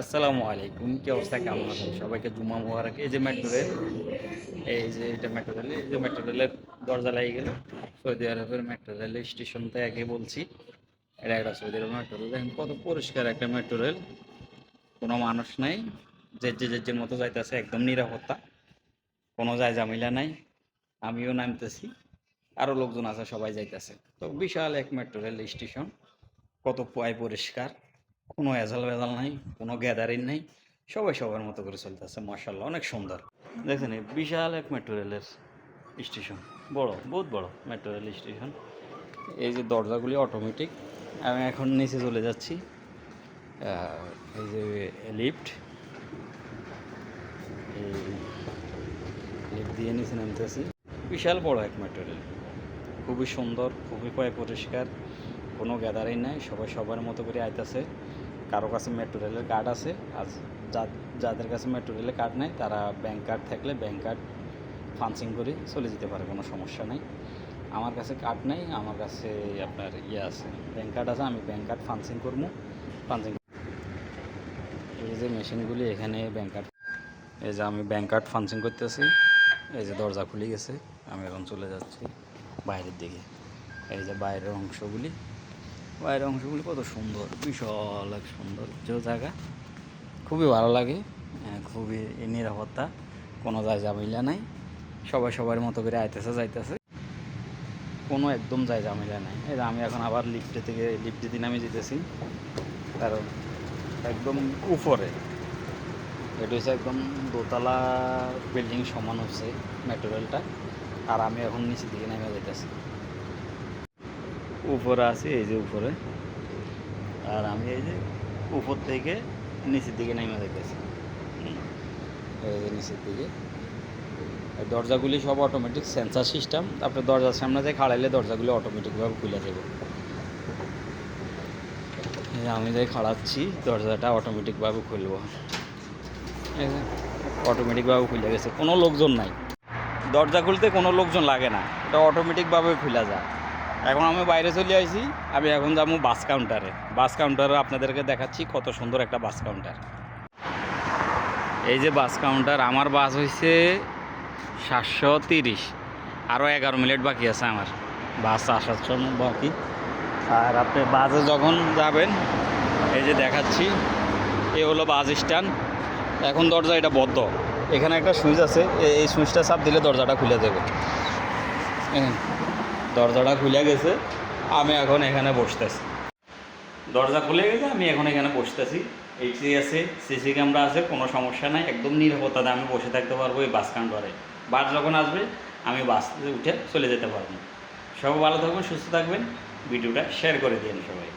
আসসালামু আলাইকুম, কি অবস্থা? কেমন আছেন? সবাইকে জুমা মোবারক। এই যে মেট্রো রেল এই যে এটা মেট্রো রেল এই যে মেট্রো রেলের দরজা লাগিয়ে গেল। সৌদি আরবের মেট্রো রেল স্টেশন আগে বলছি, এটা একটা সৌদি আরবের মেট্রো রেল দেখেন কত পরিষ্কার একটা মেট্রো রেল কোনো মানুষ নাই যে যে যে যের মতো যাইতেছে, একদম নিরাপত্তা। কোনো যায় জামিলা নাই, আমিও নামতেছি আরও লোকজন আছে, সবাই যাইতেছে। তো বিশাল এক মেট্রো রেল স্টেশন কত পয় পরিষ্কার। কোনো এজাল বেজাল নাই, কোনো গ্যাদারিং নাই, সবাই সবার মতো করে চলতেছে মার্শাল্লাহ অনেক সুন্দর। দেখছেন বিশাল এক মেট্রো রেলের স্টেশন বড়, বহুত বড় মেট্রো রেল স্টেশন এই যে দরজাগুলি অটোমেটিক আমি এখন নিচে চলে যাচ্ছি এই যে লিফট লিফট দিয়ে নিচে নামতেছি। বিশাল বড় এক মেট্রো রেল খুবই সুন্দর, খুবই পয় পরিষ্কার কোনো গ্যাদারিং নাই, সবাই সবার মতো করে আইতাছে। কারও কাছে মেট্রো রেলের কার্ড আছে, আর যাদের কাছে মেট্রো রেলের কার্ড নেই, তারা ব্যাংক কার্ড থাকলে ব্যাংক কার্ড ফান্সিং করে চলে যেতে পারে, কোনো সমস্যা নেই। আমার কাছে কার্ড নেই, আমার কাছে আপনার ইয়ে আছে ব্যাংক কার্ড আছে, আমি ব্যাংক কার্ড ফান্সিং করব ফান্সিং এই যে মেশিনগুলি এখানে ব্যাংক কার্ড এই যে আমি ব্যাংক কার্ড ফান্সিং করতেছি, এই যে দরজা খুলে গেছে, আমি এখন চলে যাচ্ছি বাইরের দিকে। এই যে বাইরের অংশগুলি বাইরের অংশগুলি কত সুন্দর বিশাল এক সৌন্দর্য জায়গা। খুবই ভালো লাগে হ্যাঁ, খুবই নিরাপত্তা কোনো যায় জামিলা নাই। সবাই সবার মতো করে আইতেছে যাইতেছে। কোনো একদম যায় জামিলা নাই। এই আমি এখন আবার লিফটে থেকে লিফটে দিন আমি যেতেছি কারণ একদম উপরে। এটা হচ্ছে একদম দোতলা বিল্ডিং সমান হচ্ছে মেট্রো রেলটা আর আমি এখন নিচের দিকে নেমে যেতেছি উপরে আছি, এই যে উপরে। আর আমি এই যে উপর থেকে নিচের দিকে নেমে যে নিচের দিকে। দরজাগুলি সব অটোমেটিক সেন্সার সিস্টেম তারপরে দরজার সামনে যে খাড়াইলে দরজাগুলি অটোমেটিকভাবে খুলে যাবে। আমি যে খাড়াচ্ছি, দরজাটা অটোমেটিকভাবে খুলবো। অটোমেটিকভাবে খুলে গেছে। কোনো লোকজন নাই। দরজা খুলতে কোনো লোকজন লাগে না। এটা অটোমেটিকভাবে খুলে যায়। এখন আমি বাইরে চলে আসি আমি এখন যাব বাস কাউন্টারে বাস কাউন্টারে আপনাদেরকে দেখাচ্ছি কত সুন্দর একটা বাস কাউন্টার এই যে বাস কাউন্টার আমার বাস হয়েছে সাতশো তিরিশ। আরও এগারো মিনিট বাকি আছে আমার। বাস আসার জন্য বাকি। আর আপনি বাসে যখন যাবেন, এই যে দেখাচ্ছি, এ হলো বাস স্ট্যান্ড। এখন দরজা এটা বদ্ধ। এখানে একটা সুইচ আছে এই সুইচটা চাপ দিলে দরজাটা খুলে দেবে। দরজাটা খুলে গেছে, আমি এখন এখানে বসতেছি। দরজা খুলে গেছে, আমি এখন এখানে বসতেছি। এইচসি আছে, সিসি ক্যামেরা আছে, কোনো সমস্যা নাই, একদম নিরাপত্তাতে আমি বসে থাকতে পারব এই বাস কাউন্টারে বাস যখন আসবে, আমি বাস উঠে চলে যেতে পারব। সবাই ভালো থাকবেন, সুস্থ থাকবেন। ভিডিওটা শেয়ার করে দিন সবাই।